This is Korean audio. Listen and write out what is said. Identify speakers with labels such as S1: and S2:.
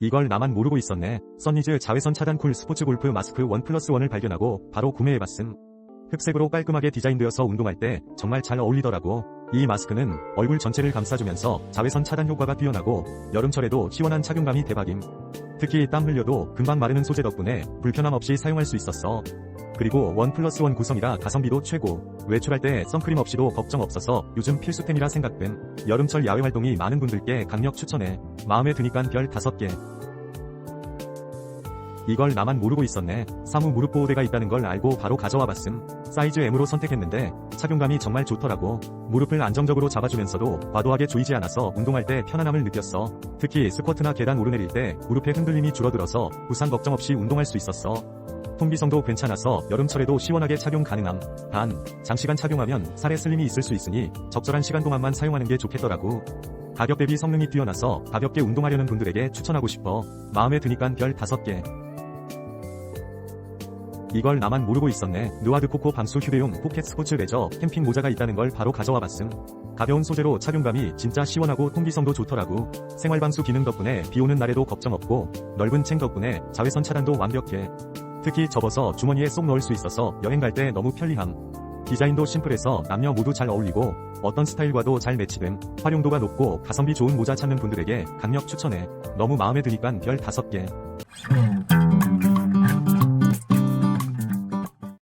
S1: 이걸 나만 모르고 있었네. 써니즈 자외선 차단 쿨 스포츠 골프 마스크 원 플러스 원을 발견하고 바로 구매해봤음. 흑색으로 깔끔하게 디자인되어서 운동할 때 정말 잘 어울리더라고. 이 마스크는 얼굴 전체를 감싸주면서 자외선 차단 효과가 뛰어나고 여름철에도 시원한 착용감이 대박임. 특히 땀 흘려도 금방 마르는 소재 덕분에 불편함 없이 사용할 수 있었어. 그리고 원 플러스 원 구성이라 가성비도 최고. 외출할 때 선크림 없이도 걱정 없어서 요즘 필수템이라 생각됨. 여름철 야외 활동이 많은 분들께 강력 추천해. 마음에 드니깐 별 5개. 이걸 나만 모르고 있었네. 사무 무릎 보호대가 있다는 걸 알고 바로 가져와 봤음. 사이즈 M으로 선택했는데 착용감이 정말 좋더라고. 무릎을 안정적으로 잡아주면서도 과도하게 조이지 않아서 운동할 때 편안함을 느꼈어. 특히 스쿼트나 계단 오르내릴 때 무릎의 흔들림이 줄어들어서 부상 걱정 없이 운동할 수 있었어. 통기성도 괜찮아서 여름철에도 시원하게 착용 가능함. 단, 장시간 착용하면 살에 슬림이 있을 수 있으니 적절한 시간 동안만 사용하는 게 좋겠더라고. 가격 대비 성능이 뛰어나서 가볍게 운동하려는 분들에게 추천하고 싶어. 마음에 드니깐 별 5개. 이걸 나만 모르고 있었네. 누아드 코코 방수 휴대용 포켓 스포츠 레저 캠핑 모자가 있다는 걸 바로 가져와 봤음. 가벼운 소재로 착용감이 진짜 시원하고 통기성도 좋더라고. 생활 방수 기능 덕분에 비 오는 날에도 걱정 없고 넓은 챙 덕분에 자외선 차단도 완벽해. 특히 접어서 주머니에 쏙 넣을 수 있어서 여행 갈 때 너무 편리함. 디자인도 심플해서 남녀 모두 잘 어울리고 어떤 스타일과도 잘 매치됨. 활용도가 높고 가성비 좋은 모자 찾는 분들에게 강력 추천해. 너무 마음에 드니깐 별 5개.
S2: 음.